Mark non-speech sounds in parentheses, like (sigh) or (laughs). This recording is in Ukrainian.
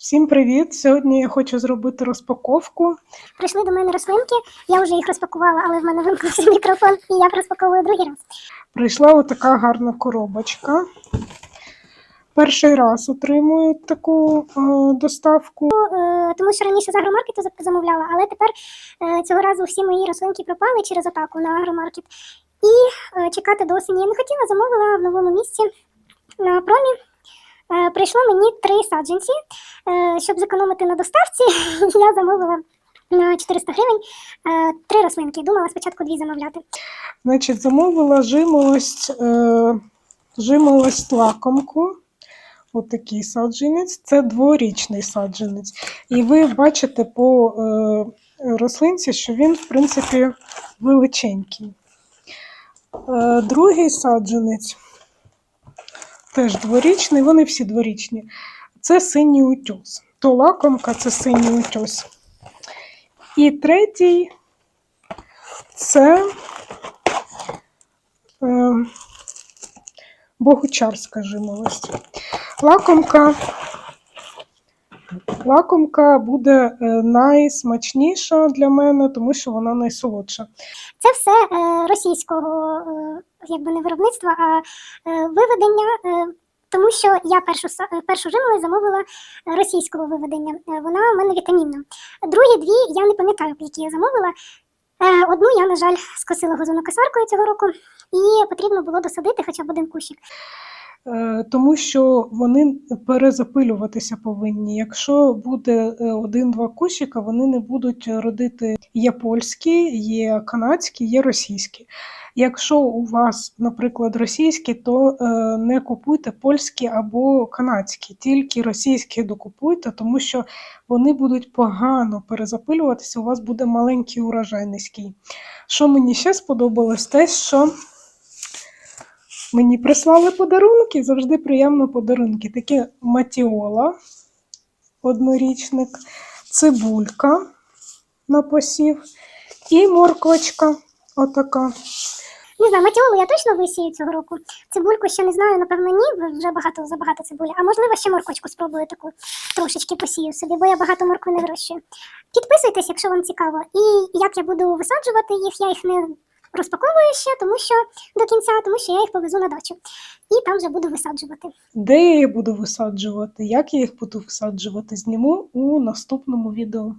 Всім привіт! Сьогодні я хочу зробити розпаковку. Прийшли до мене рослинки, я вже їх розпакувала, але в мене вимкнувся мікрофон, і я розпаковую другий раз. Прийшла отака гарна коробочка. Перший раз отримую таку е, доставку. Е, тому що раніше з агромаркету замовляла, але тепер е, цього разу всі мої рослинки пропали через атаку на агромаркет. І е, чекати до осені я не хотіла, замовила в новому місці на промі. Е, прийшло мені три саджанці. Е, щоб зекономити на доставці, (laughs) я замовила на 400 гривень е, три рослинки. Думала спочатку дві замовляти. Значить, замовила жимолость, е, жимолость лакомку. Отакий саджанець. Це дворічний саджанець. І ви бачите по е, рослинці, що він, в принципі, величенький. Е, другий саджанець теж дворічний, вони всі дворічні. Це синій утюс. То лакомка це синій утюс. І третій це е, богучар, скажімо, ось. Лакомка, лакомка буде е, найсмачніша для мене, тому що вона найсолодша. Це все е, російського е, якби не виробництва, а виведення. Тому що я першу першу жимолость замовила російського виведення. Вона в мене вітамінна. Другі дві я не пам'ятаю, які я замовила. Одну я, на жаль, скосила газонокосаркою цього року, і потрібно було досадити хоча б один кущик. Е, Тому що вони перезапилюватися повинні. Якщо буде е, один-два кущика, вони не будуть родити. Є польські, є канадські, є російські. Якщо у вас, наприклад, російські, то е, не купуйте польські або канадські, тільки російські докупуйте, тому що вони будуть погано перезапилюватися. У вас буде маленький урожай низький. Що мені ще сподобалось, те, що Мені прислали подарунки, завжди приємно подарунки. Такі матіола, однорічник, цибулька на посів і морквочка. Отака. Не знаю, матіолу я точно висію цього року. Цибульку ще не знаю, напевно, ні, вже багато забагато цибулі. А можливо, ще морквочку спробую таку трошечки посію собі, бо я багато моркви не вирощую. Підписуйтесь, якщо вам цікаво. І як я буду висаджувати їх, я їх не розпаковую ще, тому що до кінця, тому що я їх повезу на дачу. І там вже буду висаджувати. Де я їх буду висаджувати? Як я їх буду висаджувати? Зніму у наступному відео.